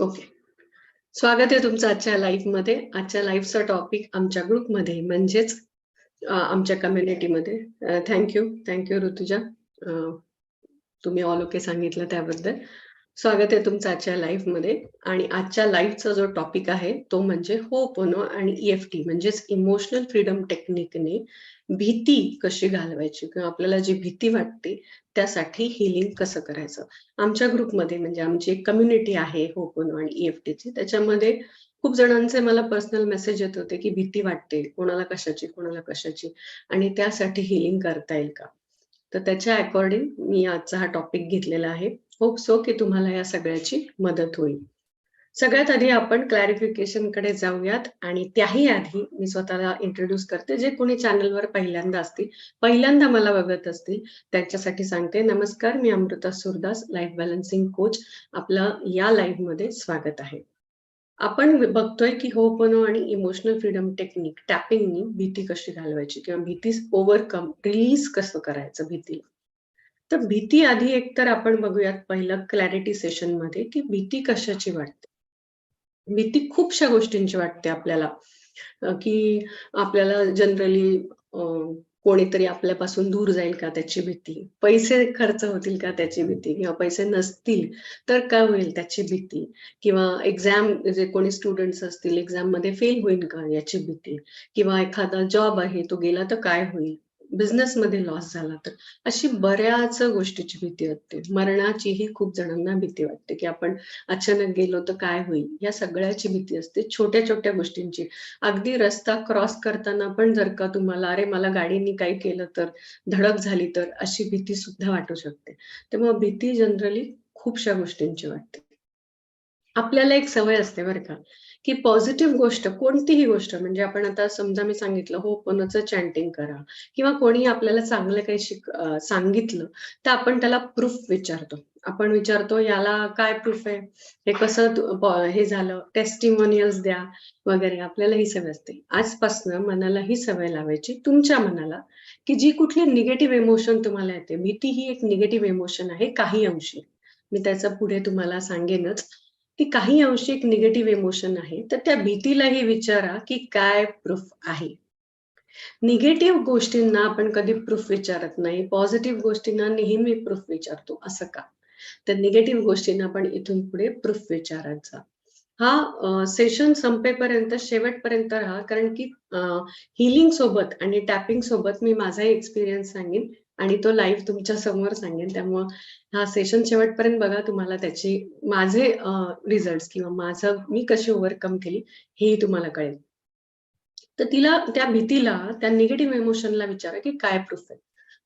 Okay. स्वागत आहे तुमचं आजच्या लाईफमध्ये आजच्या लाईव्हचा टॉपिक आमच्या ग्रुपमध्ये म्हणजेच आमच्या कम्युनिटीमध्ये thank you thank you. Rutuja. तुम्ही ऑल ओके सांगितलं त्याबद्दल. स्वागत आहे तुमचं आजच्या लाईफमध्ये आणि आजच्या लाईव्हचा जो टॉपिक आहे तो म्हणजे होपोनो आणि ई-एफ-टी म्हणजेच इमोशनल फ्रीडम टेक्निकने भीती कशी घालवायची किंवा आपल्याला जी भीती वाटते त्यासाठी हीलिंग कसं करायचं. आमच्या ग्रुपमध्ये म्हणजे आमची एक कम्युनिटी आहे होपोनो आणि ई-एफ-टीची त्याच्यामध्ये खूप जणांचे मला पर्सनल मेसेज येत होते की भीती वाटते. कोणाला कशाची, कोणाला कशाची आणि त्यासाठी हीलिंग करता येईल का? तर त्याच्या अकॉर्डिंग मी आजचा हा टॉपिक घेतलेला आहे. होप सो की तुम्हाला या सगळ्याची मदत होईल. सगळ्यात आधी आपण क्लॅरिफिकेशनकडे जाऊयात आणि त्याही आधी मी स्वतःला इंट्रोड्यूस करते. जे कोणी चॅनलवर पहिल्यांदा असतील, पहिल्यांदा मला बघत असतील त्यांच्यासाठी सांगते, नमस्कार मी Amruta Surdas, life balancing coach. आपलं या लाईव्हमध्ये स्वागत आहे. आपण बघतोय की होपनो आणि इमोशनल फ्रीडम टेक्निक टॅपिंगनी भीती कशी घालवायची किंवा भीती ओव्हरकम रिलीज कसं करायचं भीतीला. तर भीती आधी एकतर आपण बघूयात पहिलं क्लॅरिटी सेशनमध्ये की भीती कशाची वाटते. भीती खूपशा गोष्टींची वाटते आपल्याला. की आपल्याला जनरली कोणीतरी आपल्यापासून दूर जाईल का त्याची भीती, पैसे खर्च होतील का त्याची भीती? किंवा पैसे नसतील तर काय होईल त्याची भीती? किंवा एक्झाम जे कोणी स्टुडंट्स असतील एक्झाममध्ये फेल होईल का याची भीती? किंवा एखादा जॉब आहे तो गेला तर काय होईल? बिझनेसमध्ये लॉस झाला तर. अशी बऱ्याच गोष्टीची भीती वाटते. मरणाचीही खूप जणांना भीती वाटते की आपण अचानक गेलो तर काय होईल? या सगळ्याची भीती असते. छोट्या-छोट्या गोष्टींची. अगदी रस्ता क्रॉस करताना पण जर का तुम्हाला अरे मला गाडीने काही केलं तर, धडक झाली तर, अशी भीती सुद्धा वाटू शकते. तेव्हा भीती जनरली खूपशा गोष्टींची वाटते. आपल्याला एक सवय असते बरं का, की पॉझिटिव्ह गोष्ट कोणतीही गोष्ट म्हणजे आपण आता समजा मी सांगितलं हो कोणाचं चॅन्टिंग करा किंवा कोणी आपल्याला चांगलं काही शिक सांगितलं तर आपण त्याला प्रूफ विचारतो. आपण विचारतो याला काय प्रूफ आहे? हे कसं हे झालं टेस्टिमोनियल्स द्या वगैरे आपल्याला ही सवय असते. आजपासनं मनाला ही सवय लावायची तुमच्या मनाला, की जी कुठली निगेटिव्ह इमोशन तुम्हाला येते. भीती ही एक निगेटिव्ह इमोशन आहे काही अंशी. मी त्याचं पुढे तुम्हाला सांगेनच. ती काही अंशी एक निगेटिव्ह इमोशन आहे. तर त्या भीतीलाही विचारा की काय प्रूफ आहे? निगेटिव्ह गोष्टींना आपण कधी प्रूफ विचारत नाही. पॉझिटिव्ह गोष्टींना नेहमी प्रूफ विचारतो. असं का? तर निगेटिव्ह गोष्टींना आपण इथून पुढे प्रूफ विचारत जा. हा सेशन संपेपर्यंत शेवटपर्यंत राहा कारण की हिलिंग हीलिंग सोबत आणि टॅपिंग सोबत मी माझाही एक्सपिरियन्स सांगेन आणि तो लाईव्ह तुमच्यासमोर सांगेन. त्यामुळं हा सेशन शेवटपर्यंत बघा तुम्हाला त्याचे माझे रिझल्ट किंवा माझं मी कशी ओव्हरकम केली हेही तुम्हाला कळेल. तर तिला त्या भीतीला, त्या निगेटिव्ह इमोशनला विचारा की काय प्रूफ आहे?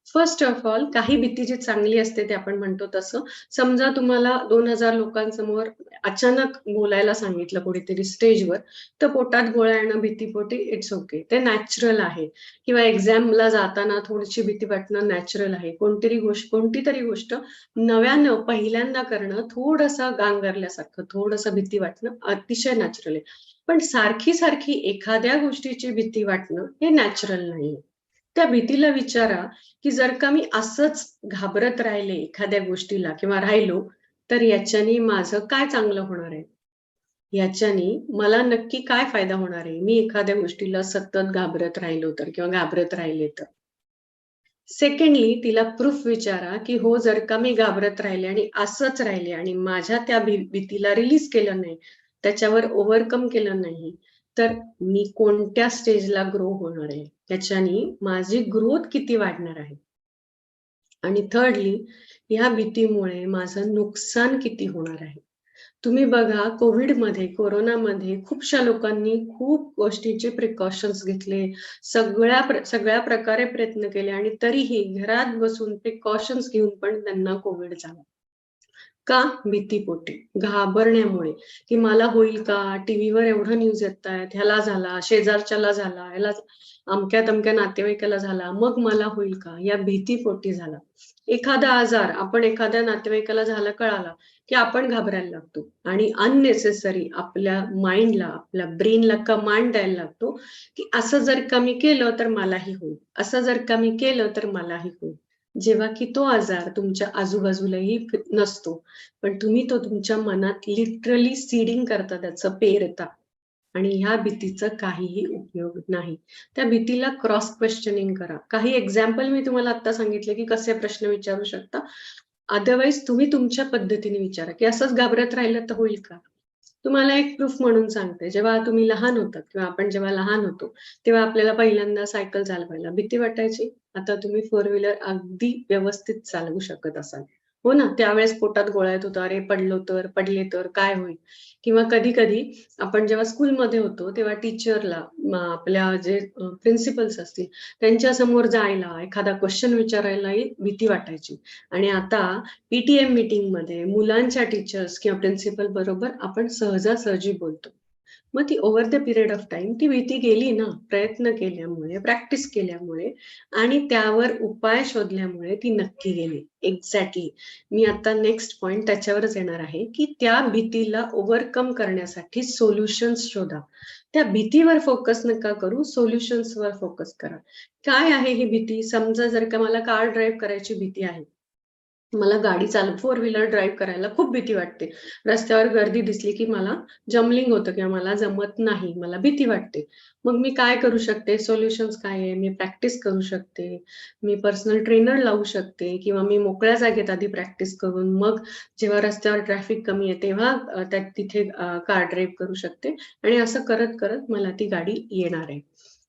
फर्स्ट ऑफ ऑल काही भीती जी चांगली असते ते आपण म्हणतो तसं. समजा तुम्हाला दोन हजार लोकांसमोर अचानक बोलायला सांगितलं कुठेतरी स्टेजवर, तर पोटात गोळ्या येणं भीतीपोटी इट्स ओके. ते नॅचरल आहे किंवा एक्झामला जाताना थोडीशी भीती वाटणं नॅचरल आहे. कोणतरी गोष्ट कोणतीतरी गोष्ट नव्यानं पहिल्यांदा करणं थोडंसं गांगरल्यासारखं, थोडंसं भीती वाटणं अतिशय नॅचरल आहे. पण सारखी-सारखी एखाद्या गोष्टीची भीती वाटणं हे नॅचरल नाहीये. त्या भीतीला विचारा की जर का मी असंच घाबरत राहिले एखाद्या गोष्टीला किंवा राहिलो, तर याच्याने माझं काय चांगलं होणार आहे? याच्याने मला नक्की काय फायदा होणार आहे? मी एखाद्या गोष्टीला सतत घाबरत राहिलो तर किंवा घाबरत राहिले तर. सेकंडली तिला प्रूफ विचारा की हो जर का मी घाबरत राहिले आणि असंच राहिले आणि माझ्या त्या भीतीला रिलीज केलं नाही, त्याच्यावर ओव्हरकम केलं नाही, तर मी कोणत्या स्टेजला ग्रो होणार आहे? त्याच्याने माझी ग्रोथ किती वाढणार आहे? आणि थर्डली ह्या भीतीमुळे माझं नुकसान किती होणार आहे? तुम्ही बघा कोविडमध्ये कोरोनामध्ये खूपशा लोकांनी खूप गोष्टीचे प्रिकॉशन्स घेतले. सगळ्या प्र सगळ्या प्रकारे प्रयत्न केले आणि तरीही घरात बसून प्रिकॉशन्स घेऊन पण त्यांना कोविड झाला. का? भीतीपोटी, घाबरण्यामुळे, की मला होईल का? टीव्हीवर एवढं न्यूज येतायत, ह्याला झाला, शेजारच्याला झाला, ह्याला अमक्या-तमक्या नातेवाईकाला झाला, मग मला होईल का? या भीतीपोटी झाला. एखादा आजार आपण एखाद्या नातेवाईकाला झाला कळाला, की आपण घाबरायला लागतो आणि अननेसेसरी आपल्या माइंडला, आपल्या ब्रेनला कमांड द्यायला लागतो, की असं जर का मी केलं तर मलाही होईल. असं जर का मी केलं तर मलाही होईल. जेव्हा की तो आजार तुमच्या आजूबाजूलाही नसतो. पण तुम्ही तो तुमच्या मनात लिटरली सीडिंग करता त्याचं पेरता. आणि ह्या भीतीचा काहीही उपयोग नाही. त्या भीतीला क्रॉस क्वेश्चनिंग करा. काही एक्झाम्पल मी तुम्हाला आता सांगितले की कसे प्रश्न विचारू शकता. अदरवाईज तुम्ही तुमच्या पद्धतीने विचारा. की असंच घाबरत राहिलं तर होईल का? तुम्हाला एक प्रूफ म्हणून सांगते. जेव्हा तुम्ही लहान होतात किंवा आपण जेव्हा लहान होतो तेव्हा आपल्याला पहिल्यांदा सायकल चालवायला भीती वाटायची. आता तुम्ही फोर व्हीलर अगदी व्यवस्थित चालवू शकत असाल. हो ना? त्यावेळेस पोटात गोळा येत होता. अरे पडलो तर? पडले तर? काय होईल? किंवा कधी कधी आपण जेव्हा स्कूलमध्ये होतो तेव्हा टीचरला आपल्या जे प्रिन्सिपल्स असतील त्यांच्यासमोर जायला एखादा क्वेश्चन विचारायलाही भीती वाटायची. आणि आता पीटीएम मीटिंगमध्ये मुलांच्या टीचर्स किंवा प्रिन्सिपल बरोबर आपण सहजासहजी बोलतो. मग ती over the period of time ती भीती गेली ना प्रयत्न केल्यामुळे प्रॅक्टिस केल्यामुळे आणि त्यावर उपाय शोधल्यामुळे ती नक्की गेली. एक्झॅक्टली मी आता नेक्स्ट पॉइंट त्याच्यावरच येणार आहे की त्या भीतीला ओव्हरकम करण्यासाठी सोल्युशन्स शोधा. त्या भीतीवर फोकस नका करू सोल्युशन्सवर फोकस करा. काय आहे ही भीती? समजा जर का मला कार ड्राईव्ह करायची भीती आहे मला गाडी चाल फोर व्हीलर ड्राईव्ह करायला खूप भीती वाटते. रस्त्यावर गर्दी दिसली की मला जमलिंग होतं किंवा मला जमत नाही मला भीती वाटते. मग मी काय करू शकते? सोल्युशन्स काय आहे? मी प्रॅक्टिस करू शकते. मी पर्सनल ट्रेनर लावू शकते किंवा मी मोकळ्या जागेत आधी प्रॅक्टिस करून मग जेव्हा रस्त्यावर ट्रॅफिक कमी आहे तेव्हा त्या तिथे कार ड्राईव्ह करू शकते. आणि असं करत करत मला ती गाडी येणार आहे.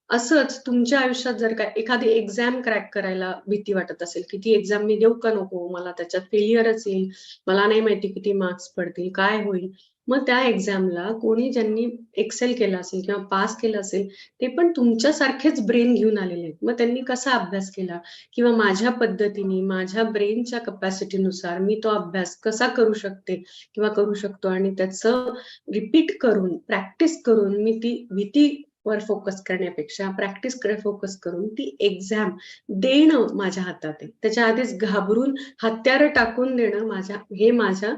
असंच तुमच्या आयुष्यात जर का एखादी एक्झाम क्रॅक करायला भीती वाटत असेल की ती एक्झाम मी देऊ का नको? मला त्याच्यात फेलियरच येईल. मला नाही माहिती किती मार्क्स पडतील काय होईल? मग त्या एक्झामला कोणी ज्यांनी एक्सेल केलं असेल किंवा पास केलं असेल ते पण तुमच्यासारखेच ब्रेन घेऊन आलेले आहेत. मग त्यांनी कसा अभ्यास केला? किंवा माझ्या पद्धतीने माझ्या ब्रेनच्या कपॅसिटीनुसार मी तो अभ्यास कसा करू शकते किंवा करू शकतो? आणि त्याचं रिपीट करून प्रॅक्टिस करून मी ती भीती वर फोकस करण्यापेक्षा प्रॅक्टिसकडे फोकस करून ती एक्झाम देणं माझ्या हातात आहे. त्याच्या आधीच घाबरून हत्यार टाकून देणं माझ्या हे माझ्या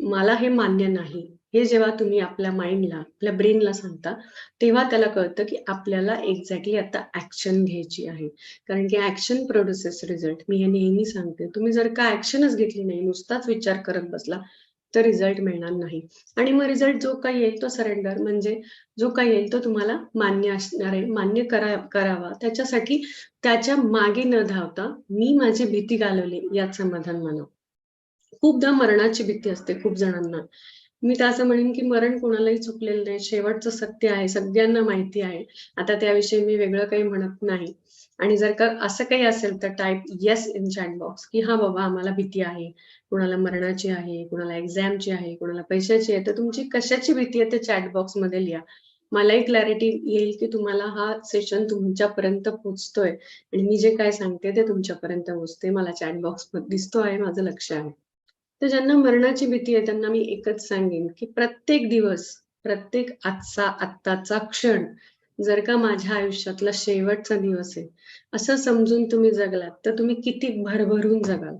मला हे मान्य नाही. हे जेव्हा तुम्ही आपल्या माइंडला आपल्या ब्रेनला सांगता तेव्हा त्याला कळतं की आपल्याला एक्झॅक्टली आता ऍक्शन घ्यायची आहे. कारण की ऍक्शन प्रोड्युसेस रिझल्ट मी हे नेहमी सांगते. तुम्ही जर का ऍक्शनच घेतली नाही नुसताच विचार करत बसला तर रिझल्ट मिळणार नाही. आणि मग रिझल्ट जो काही येईल तो सरेंडर म्हणजे जो काही येईल तो तुम्हाला मान्य असणार आहे. मान्य करा करावा. त्याच्यासाठी त्याच्यामागे न धावता मी माझी भीती घालवली यात समाधान मानव. खूपदा मरणाची भीती असते खूप जणांना. मी तर असं म्हणेन की मरण कोणालाही चुकलेलं नाही. शेवटचं सत्य आहे. सगळ्यांना माहिती आहे. आता त्याविषयी मी वेगळं काही म्हणत नाही. आणि जर का असं काही असेल तर type yes in chat box की हा बाबा आम्हाला भीती आहे कुणाला मरणाची आहे कुणाला एक्झामची आहे कुणाला पैशाची आहे तर तुमची कशाची भीती आहे ते चॅट बॉक्समध्ये लिहा. मलाही क्लॅरिटी येईल की तुम्हाला हा सेशन तुमच्यापर्यंत पोहोचतोय आणि मी जे काय सांगते ते तुमच्यापर्यंत पोहोचते मला चॅट बॉक्स दिसतो आहे माझं लक्ष आहे. तर ज्यांना मरणाची भीती आहे त्यांना मी एकच सांगेन की प्रत्येक दिवस प्रत्येक आजचा आत्ताचा क्षण जर का माझ्या आयुष्यातला शेवटचा दिवस आहे असं समजून तुम्ही जगलात तर तुम्ही किती भरभरून जगाल.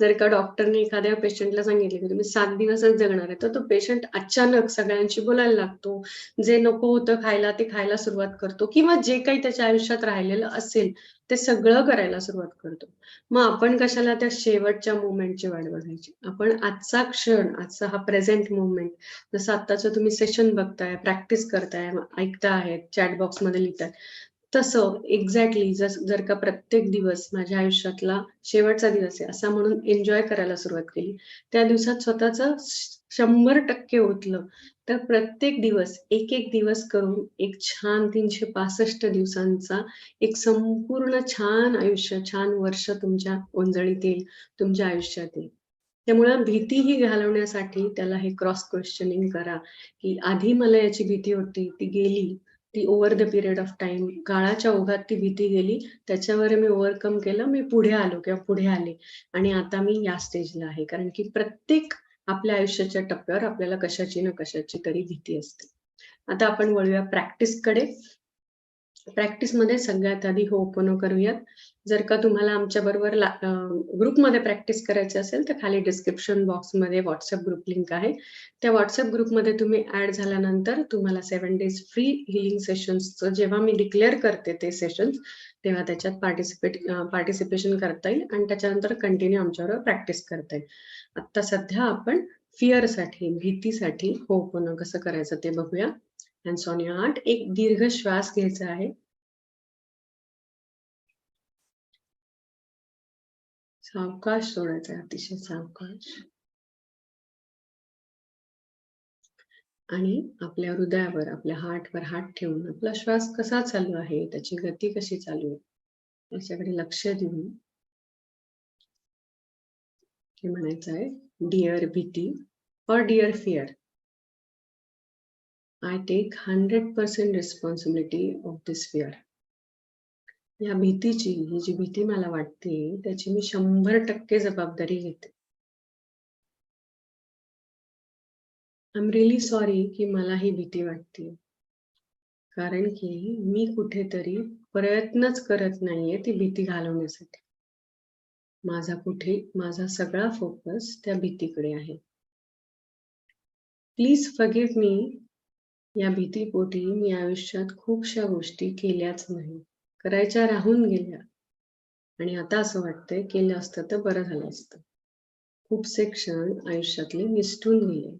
जर का डॉक्टरने एखाद्या पेशंटला सांगितले की तुम्ही सात दिवसच जगणार आहे तर तो पेशंट अचानक सगळ्यांशी बोलायला लागतो. जे नको होतं खायला ते खायला सुरुवात करतो. किंवा जे काही त्याच्या आयुष्यात राहिलेलं असेल ते सगळं करायला सुरुवात करतो. मग आपण कशाला त्या शेवटच्या मुवमेंटची वाट बघायची? आपण आजचा क्षण आजचा हा प्रेझेंट मुवमेंट जसं आत्ताचं तुम्ही सेशन बघताय प्रॅक्टिस करताय ऐकता आहेत चॅट बॉक्समध्ये लिहिताय तसं एक्झॅक्टली जस जर का प्रत्येक दिवस माझ्या आयुष्यातला शेवटचा दिवस आहे असा म्हणून एन्जॉय करायला सुरुवात केली. त्या दिवसात स्वतःच शंभर टक्के ओतलं तर प्रत्येक दिवस एक एक दिवस करून एक छान तीनशे पासष्ट दिवसांचा एक संपूर्ण छान आयुष्य छान वर्ष तुमच्या ओंजळीत येईल तुमच्या आयुष्यात येईल. त्यामुळे भीती ही घालवण्यासाठी त्याला हे क्रॉस क्वेश्चनिंग करा की आधी मला याची भीती होती ती गेली ती over the period of time काळाच्या ओघात ती भीती गेली. त्याच्यावर मी ओव्हरकम केलं. मी पुढे आलो किंवा पुढे आले. आणि आता मी या स्टेजला आहे. कारण की प्रत्येक आपल्या आयुष्याच्या टप्प्यावर आपल्याला कशाची ना कशाची तरी भीती असते. आता आपण वळूया प्रॅक्टिसकडे प्रॅक्टिसमध्ये सगळ्यात आधी हो ओपन करूयात. जर का तुम्हाला आमच्या बरोबर ग्रुपमध्ये प्रॅक्टिस करायची असेल तर खाली डिस्क्रिप्शन बॉक्समध्ये व्हॉट्सअप ग्रुप लिंक आहे. त्या व्हॉट्सअप ग्रुपमध्ये तुम्ही ऍड झाल्यानंतर तुम्हाला सेव्हन डेज फ्री हिलिंग सेशन्सचं जेव्हा मी डिक्लेअर करते ते सेशन्स तेव्हा त्याच्यात पार्टिसिपेट पार्टिसिपेशन करता येईल आणि त्याच्यानंतर कंटिन्यू आमच्यावर प्रॅक्टिस करता येईल. आता सध्या आपण फिअरसाठी भीतीसाठी हो पण कसं करायचं ते बघूया. अँड सोनिया आठ एक दीर्घ श्वास घ्यायचा आहे. सावकाश सोडायचा अतिशय सावकाश. आणि आपल्या हृदयावर आपल्या हार्टवर हात ठेवून आपला श्वास कसा चालू आहे त्याची गती कशी चालू आहे याच्याकडे लक्ष देऊन हे म्हणायचं आहे डिअर भीती और dear fear I take hundred percent responsibility of this fear या भीतीची ही जी भीती मला वाटते त्याची मी शंभर टक्के जबाबदारी घेते. आय एम रिअली सॉरी की मला ही भीती वाटते. कारण की मी कुठेतरी प्रयत्नच करत नाहीये ती भीती घालवण्यासाठी. माझा कुठे माझा सगळा फोकस त्या भीतीकडे आहे. प्लीज फगिव्ह मी या भीतीपोटी मी आयुष्यात खूपशा गोष्टी केल्याच नाही. करायच्या राहून गेल्या. आणि आता असं वाटतंय केलं असतं तर बरं झालं असतं. खूपसे क्षण आयुष्यातले निसटून गेले.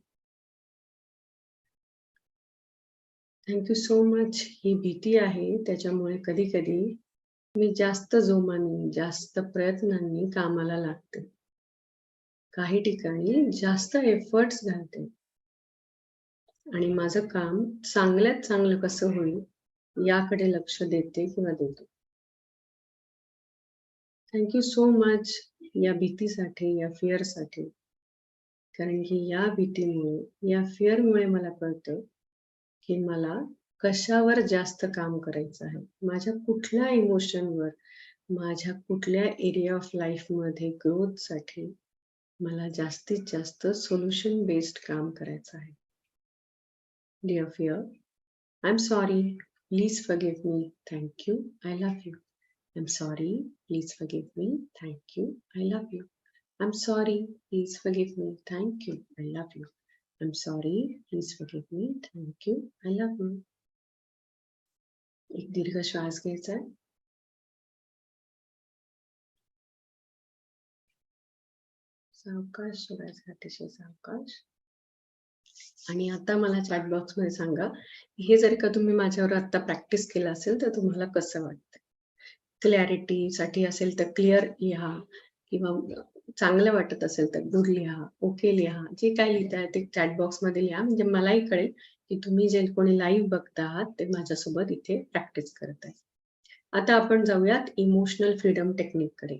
थँक्यू सो मच ही भीती आहे त्याच्यामुळे कधी कधी मी जास्त जोमाने जास्त प्रयत्नांनी कामाला लागते. काही ठिकाणी जास्त एफर्ट्स घालते. आणि माझं काम चांगल्यात चांगलं कसं होईल याकडे लक्ष देते किंवा देतो. थँक्यू सो मच या भीतीसाठी या फिअरसाठी कारण की या भीतीमुळे या फिअरमुळे मला कळतं की मला कशावर जास्त काम करायचं आहे. माझ्या कुठल्या इमोशनवर माझ्या कुठल्या एरिया ऑफ लाईफमध्ये ग्रोथसाठी मला जास्तीत जास्त सोल्युशन बेस्ड काम करायचं आहे. Dear fear. I'm sorry. Please forgive me. Thank you. I love you. I'm sorry. Please forgive me. Thank you. I love you. I'm sorry. Please forgive me. Thank you. I love you. I'm sorry. Please forgive me. Thank you. I love you. एक दीर्घ श्वास घ्यायचा आहे सावकाश सोडायचा अतिशय सावकाश आणि आता मला चॅट बॉक्समध्ये सांगा हे जर का तुम्ही माझ्यावर आता प्रॅक्टिस केलं असेल तर तुम्हाला कसं वाटतं क्लॅरिटी साठी असेल तर क्लिअर लिहा किंवा चांगलं वाटत असेल तर गुड लिहा ओके लिहा. जे काय लिहिताय ते चॅट बॉक्समध्ये लिहा. म्हणजे मलाही कळेल की तुम्ही जे कोणी लाईव्ह बघता आहात ते माझ्यासोबत इथे प्रॅक्टिस करत आहे. आता आपण जाऊयात इमोशनल फ्रीडम टेक्निककडे.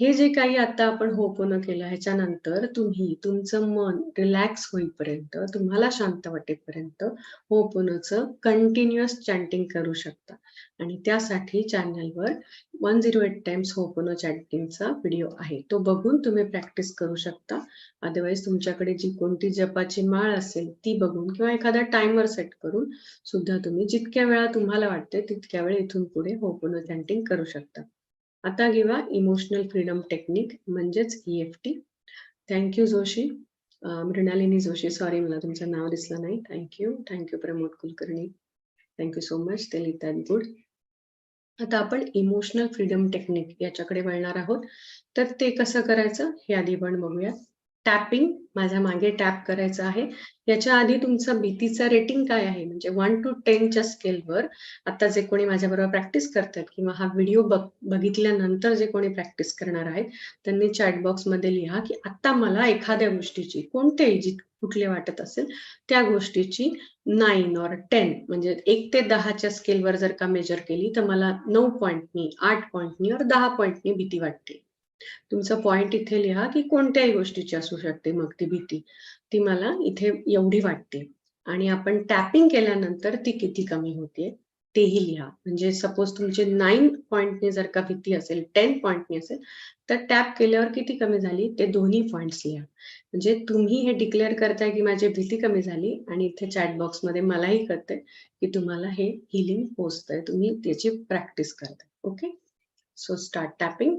हे जे काही आता आपण होपन केलं ह्याच्यानंतर तुम्ही तुमचं मन रिलॅक्स होईपर्यंत तुम्हाला शांत वाटेपर्यंत होपनचं कंटिन्युअस चॅन्टिंग करू शकता. आणि त्यासाठी चॅनलवर वन झिरो एट टाइम्स होपनो चॅन्टिंगचा व्हिडिओ आहे. तो बघून तुम्ही प्रॅक्टिस करू शकता. अदरवाईज तुमच्याकडे जी कोणती जपाची माळ असेल ती बघून किंवा एखादा टायमर सेट करून सुद्धा तुम्ही जितक्या वेळा तुम्हाला वाटते तितक्या वेळ इथून पुढे होपोनो चॅन्टिंग करू शकता. आता घेवा इमोशनल फ्रीडम टेक्निक म्हणजेच EFT thank you Joshi. Mrunalini Joshi sorry मला तुमचं नाव दिसलं नाही. Thank you thank you Pramod Kulkarni. Thank you so much ते लिहितात गुड. आता आपण इमोशनल फ्रीडम टेक्निक याच्याकडे वळणार आहोत. तर ते कसं करायचं? हे आधी पण बघूया. टॅपिंग माझ्या मागे टॅप करायचं आहे. याच्या आधी तुमचा भीतीचा रेटिंग काय आहे? म्हणजे वन टू टेनच्या स्केलवर आता जे कोणी माझ्याबरोबर प्रॅक्टिस करतात किंवा हा व्हिडिओ बघ बघितल्यानंतर जे कोणी प्रॅक्टिस करणार आहेत त्यांनी चॅट बॉक्समध्ये लिहा की आता मला एखाद्या गोष्टीची कोणत्याही जी कुठले वाटत असेल त्या गोष्टीची नाईन और टेन म्हणजे एक ते दहाच्या स्केलवर जर का मेजर केली तर मला नऊ पॉईंटनी आठ पॉईंटनी और दहा पॉईंटनी भीती वाटते. तुमचा पॉइंट इथे लिहा की कोणत्याही गोष्टीची असू शकते मग ती भीती. ती मला इथे एवढी वाटते. आणि आपण टॅपिंग केल्यानंतर ती किती कमी होते तेही लिहा. म्हणजे सपोज तुमचे नाईन पॉईंटने जर का भीती असेल टेन पॉईंटने असेल तर टॅप केल्यावर किती कमी झाली? ते दोन्ही पॉईंट्स लिहा. म्हणजे तुम्ही हे डिक्लेअर करताय की माझी भीती कमी झाली आणि इथे चॅट बॉक्समध्ये मलाही कळतंय की तुम्हाला हे हिलिंग पोचतंय. तुम्ही त्याची प्रॅक्टिस करताय. ओके सो स्टार्ट टॅपिंग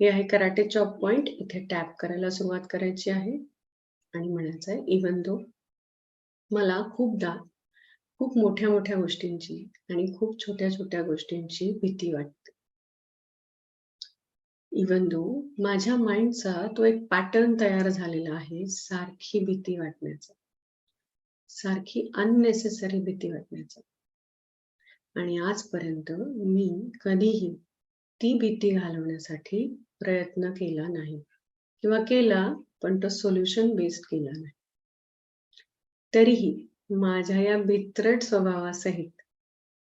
हे आहे कराटे चॉप पॉइंट. इथे टॅप करायला सुरुवात करायची आहे. आणि म्हणायचं आहे इवन दो मला खूपदा खूप मोठ्या मोठ्या गोष्टींची आणि खूप छोट्या छोट्या गोष्टींची भीती वाटते. इवन दो माझ्या माइंडचा तो एक पॅटर्न तयार झालेला आहे सारखी भीती वाटण्याचा. सारखी अननेसेसरी भीती वाटण्याचा. आणि आजपर्यंत मी कधीही ती भीती घालवण्यासाठी प्रयत्न केला नाही. किंवा केला पण तो सोल्युशन बेस्ड केला नाही. तरीही माझ्या या भित्रट स्वभावासहित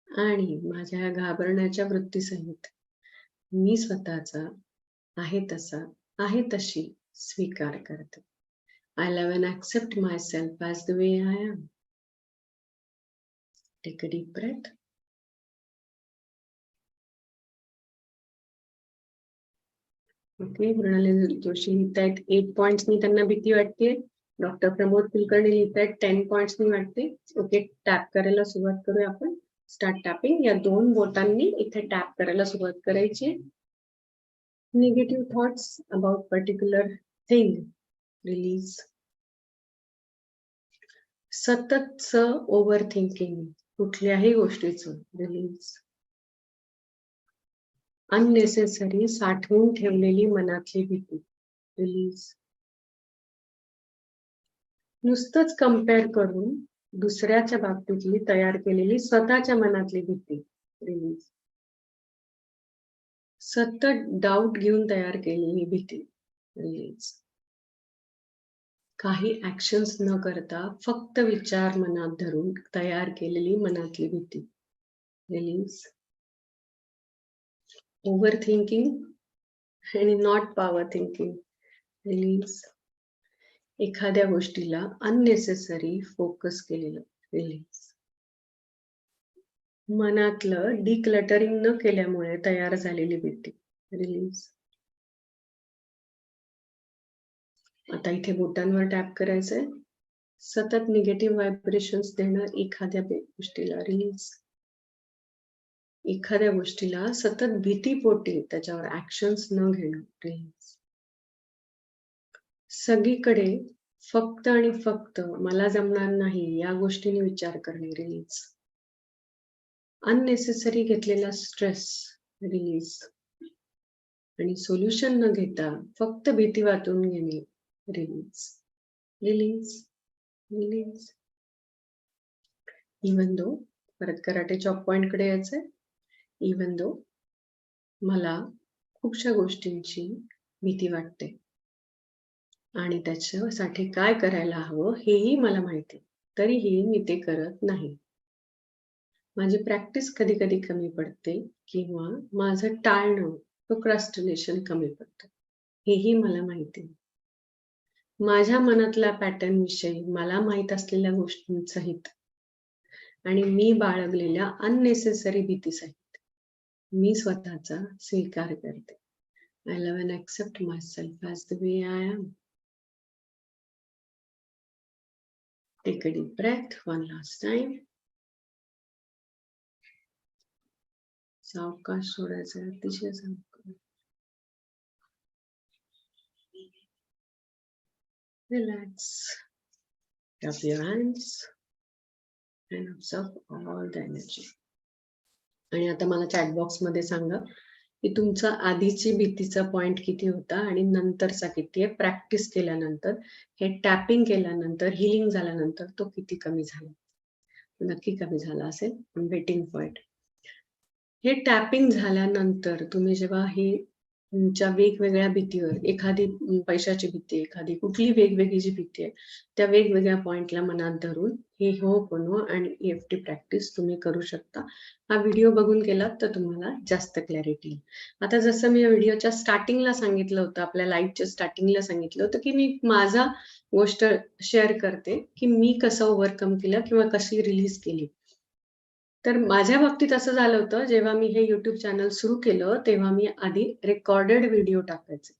आणि माझ्या या घाबरण्याच्या वृत्तीसहित मी स्वतःचा आहे तसा आहे तशी स्वीकार करते. I love and accept myself as the way I am take a deep breath okay Mrunali Joshi लिहितायत eight points मी त्यांना भीती वाटते डॉक्टर प्रमोद कुलकर्णी लिहितायत टेन पॉइंट्स मी वाटते. ओके टॅप करायला सुरुवात करूया आपण. स्टार्ट टॅपिंग या दोन बोटांनी इथे टॅप करायला सुरुवात करायची negative thoughts about particular thing release सततच ओव्हर थिंकिंग कुठल्याही गोष्टीचं रिलीज अननेसेसरी साठवून ठेवलेली मनातली भीती. रिलीज नुसतंच कंपेअर करून दुसऱ्याच्या बाबतीतली तयार केलेली स्वतःच्या मनातली भीती. रिलीज सतत डाऊट घेऊन तयार केलेली भीती. रिलीज काही ऍक्शन्स न करता फक्त विचार मनात धरून तयार केलेली मनातली भीती. रिलीज overthinking थिंकिंग आणि नॉट पॉवर थिंकिंग रिलीज एखाद्या गोष्टीला अननेसेसरी फोकस केलेलं रिलीज मनातलं डिक्लटरिंग न केल्यामुळे तयार झालेली भीती रिलीज आता इथे बोटांवर टॅप करायचंय. सतत निगेटिव्ह व्हायब्रेशन्स देणं एखाद्या गोष्टीला रिलीज एखाद्या गोष्टीला सतत भीतीपोटी त्याच्यावर ऍक्शन्स न घेणं रिलीज सगळीकडे फक्त आणि फक्त मला जमणार नाही या गोष्टीने विचार करणे रिलीज अननेसेसरी घेतलेला स्ट्रेस रिलीज आणि सोल्युशन न घेता फक्त भीती वाटून घेणे release release release even though परत कराटे चॉप पॉइंटकडे यायचंय. इवन दो मला खूपशा गोष्टींची भीती वाटते. आणि त्याच्यासाठी काय करायला हवं हेही मला माहिती. तरीही मी ते करत नाही. माझी प्रॅक्टिस कधी कधी कमी पडते किंवा माझं टाळणं प्रोक्रास्टिनेशन कमी पडतं. हेही मला माहिती. माझ्या मनातल्या पॅटर्न विषयी मला माहीत असलेल्या गोष्टींसहित आणि मी बाळगलेल्या अननेसेसरी भीतीसहित. मी स्वतःचा स्वीकार करते. I love and accept myself as the way I am take a deep breath one last time सावकाश सोडायचा अतिशय सावकाश. Relax Cup your hands and observe all the energy. आणि आता मला चॅटबॉक्समध्ये सांगा की तुमचा आधीची भीतीचा पॉइंट किती होता आणि नंतरचा किती आहे? प्रॅक्टिस केल्यानंतर हे टॅपिंग केल्यानंतर हिलिंग झाल्यानंतर तो किती कमी झाला? नक्की कमी झाला असेल. वेटिंग पॉइंट हे टॅपिंग झाल्यानंतर तुम्ही जेव्हा हे तुमच्या वेगवेगळ्या भीतीवर एखादी पैशाची भीती एखादी कुठली वेगवेगळी जी भीती आहे त्या वेगवेगळ्या पॉइंटला मनात धरून हे हो पण आणि एफ टी प्रॅक्टिस तुम्ही करू शकता. हा व्हिडिओ बघून केलात तर तुम्हाला जास्त क्लॅरिटी आता जसं मी व्हिडिओच्या स्टार्टिंगला सांगितलं होतं आपल्या लाईफच्या स्टार्टिंगला सांगितलं होतं की मी माझा गोष्ट शेअर करते की मी कसं ओव्हरकम केलं किंवा कशी रिलीज केली. तर माझ्या बाबतीत असं झालं होतं जेव्हा मी हे युट्यूब चॅनल सुरू केलं तेव्हा मी आधी रेकॉर्डेड व्हिडिओ टाकायचे.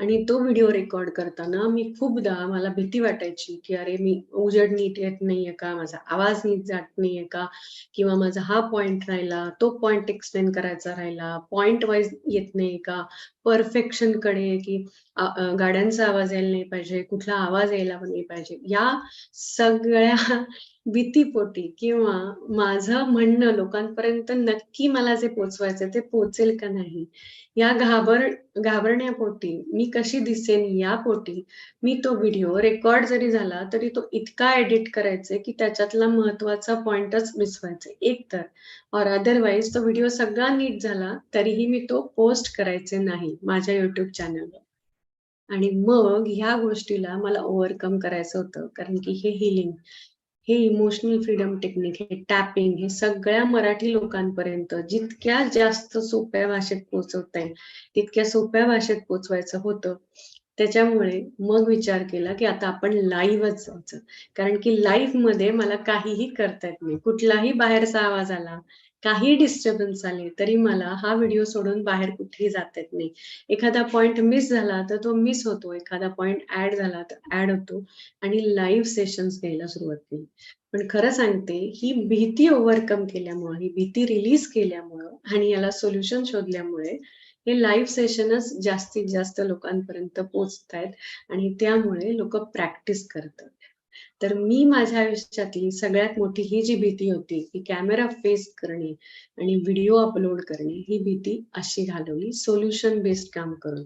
आणि तो व्हिडिओ रेकॉर्ड करताना मी खूपदा मला भीती वाटायची की अरे मी उजेड नीट येत नाहीये का? माझा आवाज नीट जात नाहीये का? किंवा माझा हा पॉइंट राहिला तो पॉइंट एक्सप्लेन करायचा राहिला पॉइंट वाईज येत नाही का? परफेक्शनकडे की गाड्यांचा आवाज यायला नाही पाहिजे कुठला आवाज यायला नाही पाहिजे. या सगळ्या भीतीपोटी किंवा माझं म्हणणं लोकांपर्यंत नक्की मला जे पोचवायचं ते पोचेल का नाही या घाबर घाबरण्यापोटी मी कशी दिसेन या पोटी मी तो व्हिडिओ रेकॉर्ड जरी झाला तरी तो इतका एडिट करायचे की त्याच्यातला महत्त्वाचा पॉइंटच मिसवायचे एक तर और अदरवाईज तो व्हिडिओ सगळा नीट झाला तरीही मी तो पोस्ट करायचे नाही. माझ्या युट्यूब चॅनलवर आणि मग ह्या गोष्टीला मला ओव्हरकम करायचं होतं कारण की हे हिलिंग हे इमोशनल फ्रीडम टेक्निक हे टॅपिंग हे सगळ्या मराठी लोकांपर्यंत जितक्या जास्त सोप्या भाषेत पोहोचवता येईल तितक्या सोप्या भाषेत पोचवायचं होतं. त्याच्यामुळे मग विचार केला की आता आपण लाईव्हच जायचं. कारण की लाईव्हमध्ये मला काहीही करता येत नाही. कुठलाही बाहेरचा आवाज आला काही डिस्टर्बन्स आले तरी मला हा व्हिडिओ सोडून बाहेर कुठेही जाता येत नाही. एखादा पॉइंट मिस झाला तर तो मिस होतो. एखादा पॉइंट ऍड झाला तर ऍड होतो. आणि लाईव्ह सेशन्स घ्यायला सुरुवात केली. पण खरं सांगते ही भीती ओव्हरकम केल्यामुळे ही भीती रिलीज केल्यामुळं आणि याला सोल्युशन शोधल्यामुळे हे लाईव्ह सेशनच जास्तीत जास्त लोकांपर्यंत पोहोचतायत आणि त्यामुळे लोक प्रॅक्टिस करतात. तर मी माझ्या आयुष्यातली सगळ्यात मोठी ही जी भीती होती की कॅमेरा फेस करणे आणि व्हिडिओ अपलोड करणे ही भीती अशी घालवली सोल्युशन बेस्ड काम करून.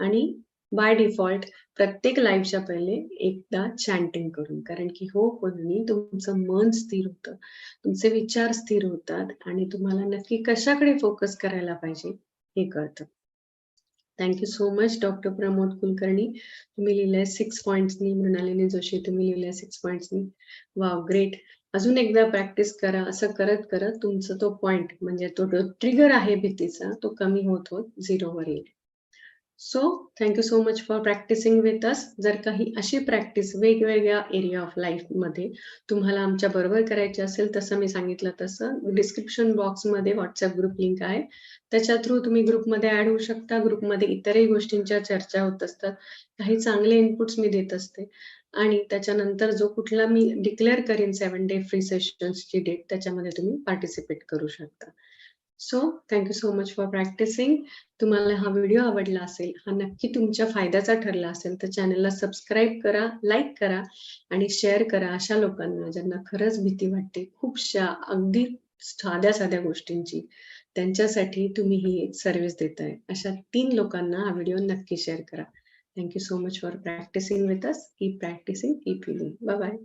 आणि बाय डिफॉल्ट प्रत्येक लाईव्हच्या पहिले एकदा चॅन्टिंग करून कारण की हो कोणी तुमचं मन स्थिर होतं तुमचे विचार स्थिर होतात आणि तुम्हाला नक्की कशाकडे फोकस करायला पाहिजे हे कळतं. Thank you so much doctor Pramod Kulkarni तुम्ही लिहिलंय सिक्स पॉईंट्सनी मृणालिनी जोशी तुम्ही लिहिलंय सिक्स पॉईंट्सनी वाव ग्रेट अजून एकदा प्रॅक्टिस करा असं करत करत तुमचं तो पॉइंट म्हणजे तो ट्रिगर आहे भीतीचा तो कमी होत होत झिरोवर येईल. So thank you so much for practising with us जर काही अशी प्रॅक्टिस वेगवेगळ्या एरिया ऑफ लाईफमध्ये तुम्हाला आमच्या बरोबर करायची असेल तसं मी सांगितलं तसं डिस्क्रिप्शन बॉक्समध्ये व्हॉट्सअप ग्रुप लिंक आहे. त्याच्या थ्रू तुम्ही ग्रुपमध्ये ऍड होऊ शकता. ग्रुपमध्ये इतरही गोष्टींच्या चर्चा होत असतात. काही चांगले इनपुट्स मी देत असते. आणि त्याच्यानंतर जो कुठला मी डिक्लेअर करीन सेवन डे फ्री सेशन्सची डेट त्याच्यामध्ये तुम्ही पार्टिसिपेट करू शकता. So thank you so much for practising तुम्हाला हा व्हिडिओ आवडला असेल हा नक्की तुमच्या फायद्याचा ठरला असेल तर चॅनलला सबस्क्राईब करा लाईक करा आणि शेअर करा अशा लोकांना ज्यांना खरंच भीती वाटते खूपशा अगदी साध्या साध्या गोष्टींची. त्यांच्यासाठी तुम्ही ही एक सर्व्हिस देताय. अशा तीन लोकांना हा व्हिडिओ नक्की शेअर करा. Thank you so much for practising with us keep practising keep feeling bye bye